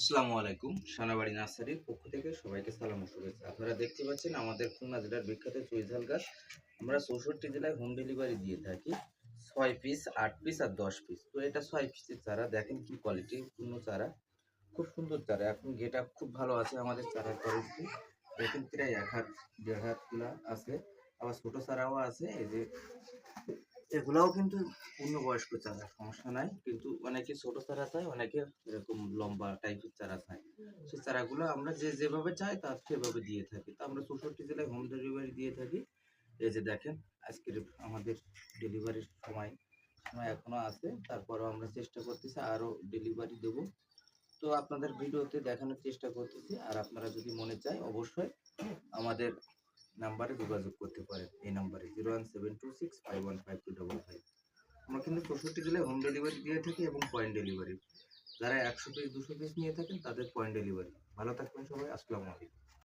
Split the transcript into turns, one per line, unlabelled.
আসসালামু আলাইকুম, সোনাবাড়ি নার্সারির পক্ষ থেকে সবাইকে সালাম শুভেচ্ছা। আপনারা দেখতে পাচ্ছেন আমাদের খুলনা জেলার বিখ্যাত চুইঝাল গাছ। আমরা চৌষট্টি জেলায় হোম ডেলিভারি দিয়ে থাকি। ছয় পিস আট পিস আর দশ পিস তো এটা ছয় পিসের চারা। দেখেন কি কোয়ালিটি পূর্ণ চারা। খুব সুন্দর চারা। এখন গেট খুব ভালো আছে আমাদের চারার কোয়ালিটি দেখেন প্রায় এক হাত, দেড় হাত আছে। আবার ছোটো চারাও আছে। এই যে এগুলাও কিন্তু পূর্ণবয়স্ক চারা সমস্যা নাই। কিন্তু অনেকে ছোট চারা চায়, অনেকে এরকম লম্বা টাইপের চারা চায়। সেই চারাগুলো আমরা যে যেভাবে চাই, তার সেভাবে দিয়ে থাকি। তো আমরা চৌষট্টি জেলায় হোম ডেলিভারি দিয়ে থাকি। এই যে দেখেন, আজকের আমাদের ডেলিভারির সময় সময় এখনও আছে। তারপরও আমরা চেষ্টা করতেছি আরও ডেলিভারি দেব। তো আপনাদের ভিডিওতে দেখানোর চেষ্টা করতেছি। আর আপনারা যদি মনে চায়, অবশ্যই আমাদের নাম্বারে যোগাযোগ করতে পারেন। এই নাম্বারে zero one seven two six five one five two double five আমরা কিন্তু চৌষট্টি জেলায় হোম ডেলিভারি দিয়ে থাকি এবং পয়েন্ট ডেলিভারি যারা একশো পিস দুশো পিস নিয়ে থাকেন, তাদের পয়েন্ট ডেলিভারি ভালো থাকবেন সবাই। আসসালামু আলাইকুম।